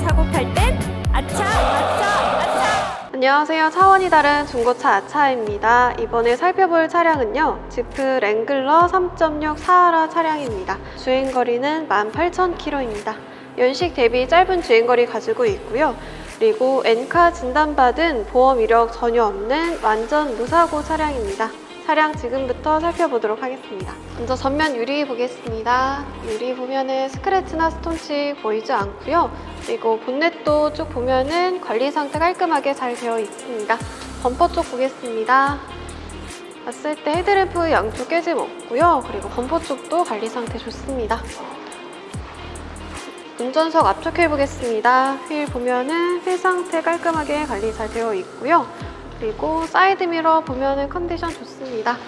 사고 팔 땐 아차 아차 아차 안녕하세요. 차원이 다른 중고차 아차입니다. 이번에 살펴볼 차량은요. 지프 랭글러 3.6 사하라 차량입니다. 주행거리는 18,000km입니다. 연식 대비 짧은 주행거리 가지고 있고요. 그리고 엔카 진단받은 보험 이력 전혀 없는 완전 무사고 차량입니다. 차량 지금부터 살펴보도록 하겠습니다. 먼저 전면 유리 보겠습니다. 유리 보면은 스크래치나 스톤치 보이지 않고요. 그리고 본넷도 쭉 보면은 관리 상태 깔끔하게 잘 되어 있습니다. 범퍼 쪽 보겠습니다. 봤을 때 헤드램프 양쪽 깨짐 없고요. 그리고 범퍼 쪽도 관리 상태 좋습니다. 운전석 앞쪽 휠 보겠습니다. 휠 보면은 휠 상태 깔끔하게 관리 잘 되어 있고요. 그리고 사이드 미러 보면은 컨디션 좋습니다.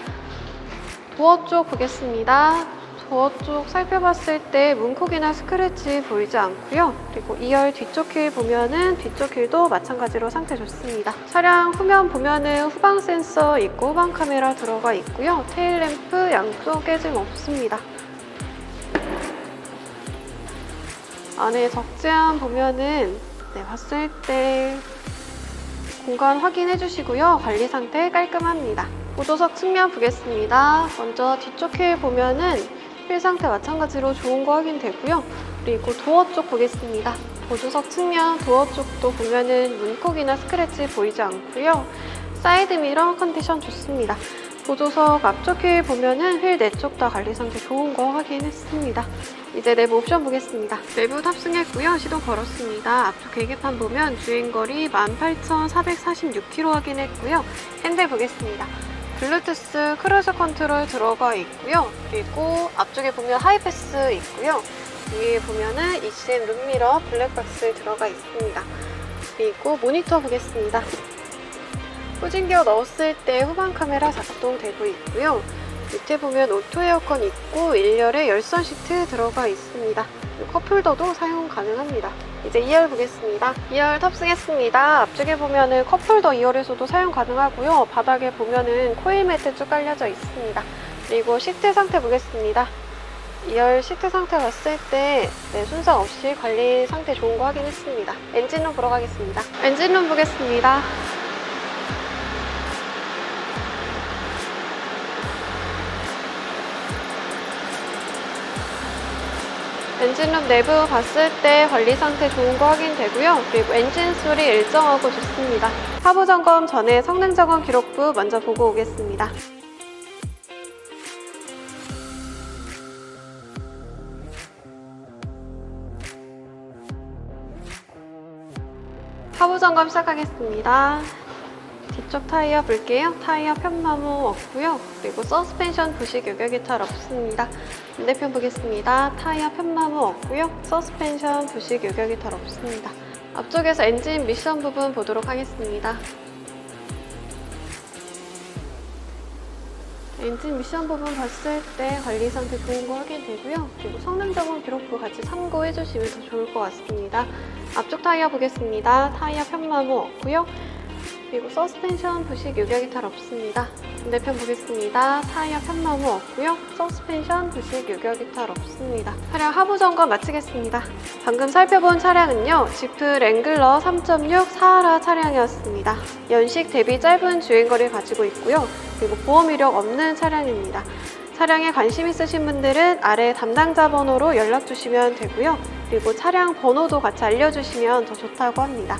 도어 쪽 보겠습니다. 도어 쪽 살펴봤을 때 문콕이나 스크래치 보이지 않고요. 그리고 2열 뒤쪽 휠 보면은 뒤쪽 휠도 마찬가지로 상태 좋습니다. 차량 후면 보면은 후방 센서 있고 후방 카메라 들어가 있고요. 테일 램프 양쪽 깨짐 없습니다. 안에 적재함 보면은 네, 봤을 때 공간 확인해 주시고요. 관리 상태 깔끔합니다. 보조석 측면 보겠습니다. 먼저 뒤쪽 휠 보면은 휠 상태 마찬가지로 좋은 거 확인되고요. 그리고 도어 쪽 보겠습니다. 보조석 측면 도어 쪽도 보면은 문콕이나 스크래치 보이지 않고요. 사이드 미러 컨디션 좋습니다. 보조석 앞쪽 휠 보면은 휠네쪽다 관리 상태 좋은 거 확인했습니다. 이제 내부 옵션 보겠습니다. 내부 탑승했고요. 시동 걸었습니다. 앞쪽 계기판 보면 주행거리 18,446km 확인했고요. 핸들 보겠습니다. 블루투스 크루즈 컨트롤 들어가 있고요. 그리고 앞쪽에 보면 하이패스 있고요. 위에 보면은 ECM 룸미러 블랙박스 들어가 있습니다. 그리고 모니터 보겠습니다. 후진기어 넣었을 때 후방 카메라 작동되고 있고요. 밑에 보면 오토 에어컨 있고 1열에 열선 시트 들어가 있습니다. 컵홀더도 사용 가능합니다. 이제 2열 보겠습니다. 2열 탑승했습니다. 앞쪽에 보면은 컵홀더 2열에서도 사용 가능하고요. 바닥에 보면은 코일 매트 쭉 깔려져 있습니다. 그리고 시트 상태 보겠습니다. 2열 시트 상태 봤을 때 네, 손상 없이 관리 상태 좋은 거 확인했습니다. 엔진룸 보러 가겠습니다. 엔진룸 보겠습니다. 엔진룸 내부 봤을 때 관리 상태 좋은 거 확인되고요. 그리고 엔진 소리 일정하고 좋습니다. 하부 점검 전에 성능 점검 기록부 먼저 보고 오겠습니다. 하부 점검 시작하겠습니다. 뒤쪽 타이어 볼게요. 타이어 편마모 없고요. 그리고 서스펜션 부식 요격 이탈 없습니다. 반대편 보겠습니다. 타이어 편마모 없고요. 서스펜션 부식 요격 이탈 없습니다. 앞쪽에서 엔진 미션 부분 보도록 하겠습니다. 엔진 미션 부분 봤을 때 관리 상태 좋은 거 확인되고요. 그리고 성능 점검 기록부 같이 참고해 주시면 더 좋을 것 같습니다. 앞쪽 타이어 보겠습니다. 타이어 편마모 없고요. 그리고 서스펜션 부식 요격 이탈 없습니다. 반대편 보겠습니다. 타이어 편마모 없고요. 서스펜션 부식 요격 이탈 없습니다. 차량 하부 점검 마치겠습니다. 방금 살펴본 차량은요. 지프 랭글러 3.6 사하라 차량이었습니다. 연식 대비 짧은 주행거리를 가지고 있고요. 그리고 보험 이력 없는 차량입니다. 차량에 관심 있으신 분들은 아래 담당자 번호로 연락 주시면 되고요. 그리고 차량 번호도 같이 알려주시면 더 좋다고 합니다.